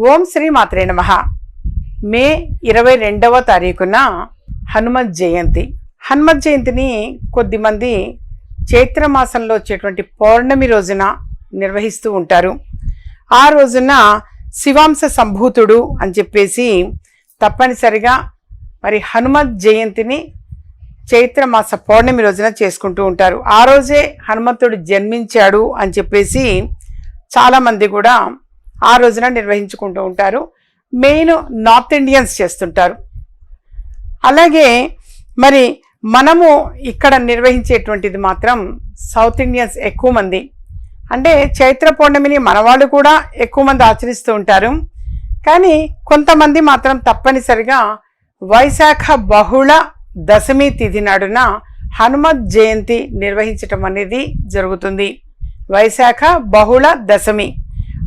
ఓం శ్రీ మాత్రే నమ. మే ఇరవై రెండవ తారీఖున హనుమత్ జయంతి. హనుమత్ జయంతిని కొద్దిమంది చైత్రమాసంలో వచ్చేటువంటి పౌర్ణమి రోజున నిర్వహిస్తూ ఉంటారు. ఆ రోజున శివాంశ సంభూతుడు అని చెప్పేసి తప్పనిసరిగా మరి హనుమత్ జయంతిని చైత్రమాస పౌర్ణమి రోజున చేసుకుంటూ ఉంటారు. ఆ రోజే హనుమంతుడు జన్మించాడు అని చెప్పేసి చాలామంది కూడా ఆ రోజున నిర్వహించుకుంటూ ఉంటారు. మెయిన్ నార్త్ ఇండియన్స్ చేస్తుంటారు. అలాగే మరి మనము ఇక్కడ నిర్వహించేటువంటిది మాత్రం సౌత్ ఇండియన్స్ ఎక్కువ మంది. అంటే చైత్ర పౌర్ణమిని మనవాళ్ళు కూడా ఎక్కువ మంది ఆచరిస్తూ ఉంటారు. కానీ కొంతమంది మాత్రం తప్పనిసరిగా వైశాఖ బహుళ దశమి తిథి నాడున హనుమత్ జయంతి నిర్వహించటం అనేది జరుగుతుంది. వైశాఖ బహుళ దశమి.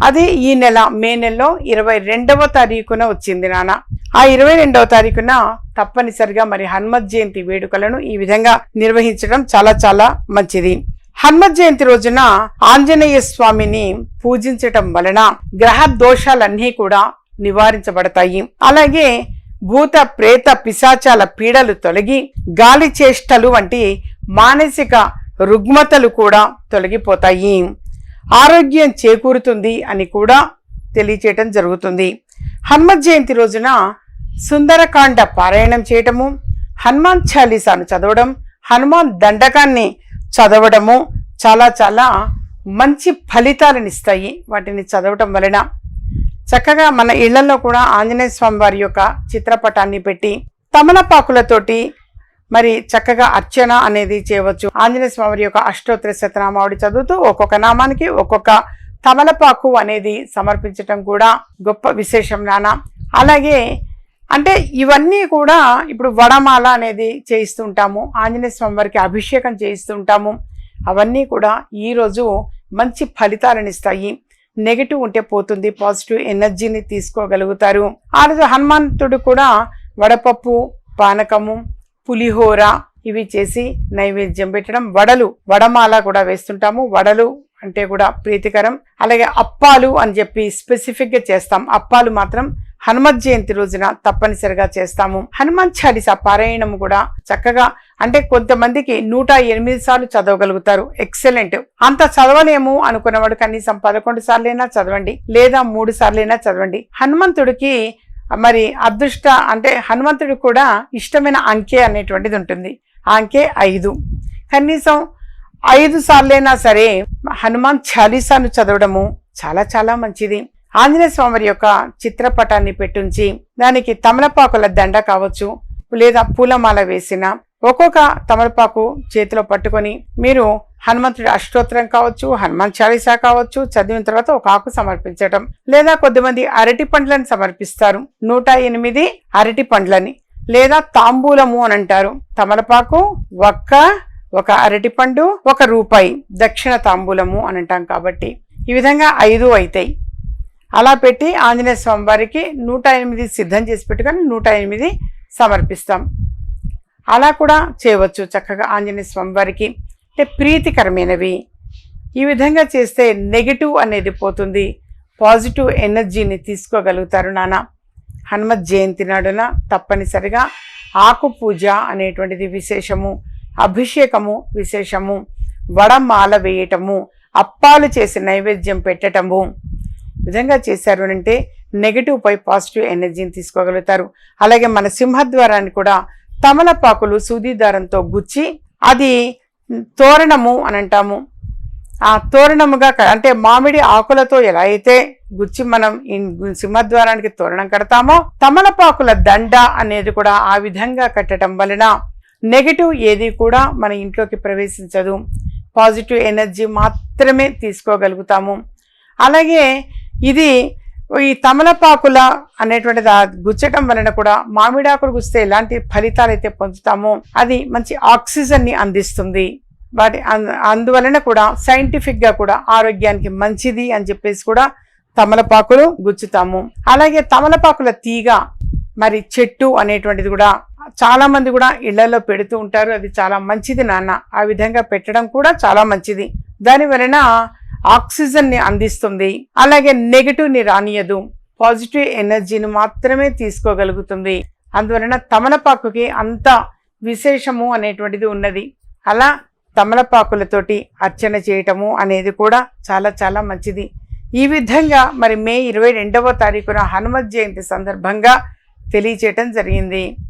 అది ఈ నెల మే నెలలో ఇరవై రెండవ తారీఖున వచ్చింది నాన్న. ఆ ఇరవై రెండవ తారీఖున తప్పనిసరిగా మరి హనుమత్ జయంతి వేడుకలను ఈ విధంగా నిర్వహించడం చాలా చాలా మంచిది. హనుమత్ జయంతి రోజున ఆంజనేయ స్వామిని పూజించటం వలన గ్రహ దోషాలన్నీ కూడా నివారించబడతాయి. అలాగే భూత ప్రేత పిశాచాల పీడలు తొలగి గాలి చేష్టలు వంటి మానసిక రుగ్మతలు కూడా తొలగిపోతాయి. ఆరోగ్యం చేకూరుతుంది అని కూడా తెలియచేయటం జరుగుతుంది. హనుమత్ జయంతి రోజున సుందరకాండ పారాయణం చేయటము హనుమాన్ చాలీసాను చదవడం హనుమాన్ దండకాన్ని చదవడము చాలా చాలా మంచి ఫలితాలను ఇస్తాయి వాటిని చదవటం వలన. చక్కగా మన ఇళ్ళలో కూడా ఆంజనేయ స్వామి వారి యొక్క చిత్రపటాన్ని పెట్టి తమలపాకులతోటి మరి చక్కగా అర్చన అనేది చేయవచ్చు. ఆంజనేయ స్వామి వారి యొక్క అష్టోత్తర శతనామావళి చదువుతూ ఒక్కొక్క నామానికి ఒక్కొక్క తమలపాకు అనేది సమర్పించటం కూడా గొప్ప విశేషం నాన్న. అలాగే అంటే ఇవన్నీ కూడా ఇప్పుడు వడమాల అనేది చేయిస్తుంటాము ఆంజనేయ స్వామి వారికి అభిషేకం చేయిస్తుంటాము అవన్నీ కూడా ఈరోజు మంచి ఫలితాలను ఇస్తాయి. నెగిటివ్ ఉంటే పోతుంది పాజిటివ్ ఎనర్జీని తీసుకోగలుగుతారు. ఆ రోజు హనుమంతుడు కూడా వడపప్పు పానకము పులిహోర ఇవి చేసి నైవేద్యం పెట్టడం. వడలు వడమాల కూడా వేస్తుంటాము. వడలు అంటే కూడా ప్రీతికరం. అలాగే అప్పాలు అని చెప్పి స్పెసిఫిక్గా చేస్తాం. అప్పాలు మాత్రం హనుమత్ జయంతి రోజున తప్పనిసరిగా చేస్తాము. హనుమాన్ చాలీసా పారాయణం కూడా చక్కగా అంటే కొంతమందికి నూట ఎనిమిది సార్లు చదవగలుగుతారు. ఎక్సలెంట్ అంత చదవలేము అనుకున్నవాడు కనీసం పదకొండు సార్లైనా చదవండి. లేదా మూడు సార్లైనా చదవండి. హనుమంతుడికి మరి అదృష్ట అంటే హనుమంతుడికి కూడా ఇష్టమైన అంకె అనేటువంటిది ఉంటుంది. ఆ అంకె ఐదు. కనీసం ఐదు సార్లైనా సరే హనుమాన్ చాలీసాను చదవడము చాలా చాలా మంచిది. ఆంజనేయ స్వామి యొక్క చిత్రపటాన్ని పెట్టుంచి దానికి తమలపాకుల దండ కావచ్చు లేదా పూలమాల వేసిన ఒక్కొక్క తమలపాకు చేతిలో పట్టుకొని మీరు హనుమంతుడి అష్టోత్తరం కావచ్చు హనుమాన్ చాలీసా కావచ్చు చదివిన తర్వాత ఒక ఆకు సమర్పించటం లేదా కొద్దిమంది అరటి పండ్లను సమర్పిస్తారు. నూట ఎనిమిది అరటి పండ్లని లేదా తాంబూలము అని అంటారు. తమలపాకు ఒక్క ఒక అరటిపండు ఒక రూపాయి దక్షిణ తాంబూలము అని అంటాం కాబట్టి ఈ విధంగా ఐదు అవుతాయి అలా పెట్టి ఆంజనేయ స్వామి వారికి నూట ఎనిమిది సిద్ధం చేసి పెట్టుకొని నూట ఎనిమిది సమర్పిస్తాం. అలా కూడా చేయవచ్చు చక్కగా ఆంజనేయ స్వామి వారికి అంటే ప్రీతికరమైనవి. ఈ విధంగా చేస్తే నెగిటివ్ అనేది పోతుంది. పాజిటివ్ ఎనర్జీని తీసుకోగలుగుతారు నాన్న హనుమత్ జయంతి నాడున తప్పనిసరిగా ఆకు పూజ అనేటువంటిది విశేషము అభిషేకము విశేషము వడమాల వేయటము అప్పాలు చేసి నైవేద్యం పెట్టటము. విధంగా చేశారు అంటే నెగిటివ్ పై పాజిటివ్ ఎనర్జీని తీసుకోగలుగుతారు. అలాగే మన సింహద్వారాన్ని కూడా తమలపాకులు సూది దారంతో గుచ్చి అది తోరణము అని అంటాము. ఆ తోరణముగా అంటే మామిడి ఆకులతో ఎలా అయితే గుచ్చి మనం సింహద్వారానికి తోరణం కడతామో తమలపాకుల దండ అనేది కూడా ఆ విధంగా కట్టడం వలన నెగిటివ్ ఏది కూడా మన ఇంట్లోకి ప్రవేశించదు. పాజిటివ్ ఎనర్జీ మాత్రమే తీసుకోగలుగుతాము. అలాగే ఇది ఈ తమలపాకుల అనేటువంటిది గుచ్చటం వలన కూడా మామిడాకులు గుస్తే ఎలాంటి ఫలితాలు అయితే పొందుతామో అది మంచి ఆక్సిజన్ని అందిస్తుంది. వాటి అందువలన కూడా సైంటిఫిక్గా కూడా ఆరోగ్యానికి మంచిది అని చెప్పేసి కూడా తమలపాకులు గుచ్చుతాము. అలాగే తమలపాకుల తీగ మరి చెట్టు అనేటువంటిది కూడా చాలా మంది కూడా ఇళ్ళలో పెడుతూ ఉంటారు. అది చాలా మంచిది నాన్న. ఆ విధంగా పెట్టడం కూడా చాలా మంచిది. దాని వలన ఆక్సిజన్ని అందిస్తుంది. అలాగే నెగటివ్ని రానియదు. పాజిటివ్ ఎనర్జీని మాత్రమే తీసుకోగలుగుతుంది. అందువలన తమలపాకుకి అంత విశేషము అనేటువంటిది ఉన్నది. అలా తమలపాకులతోటి అర్చన చేయటము అనేది కూడా చాలా చాలా మంచిది. ఈ విధంగా మరి మే ఇరవై రెండవ తారీఖున హనుమత్ జయంతి సందర్భంగా తెలియచేయటం జరిగింది.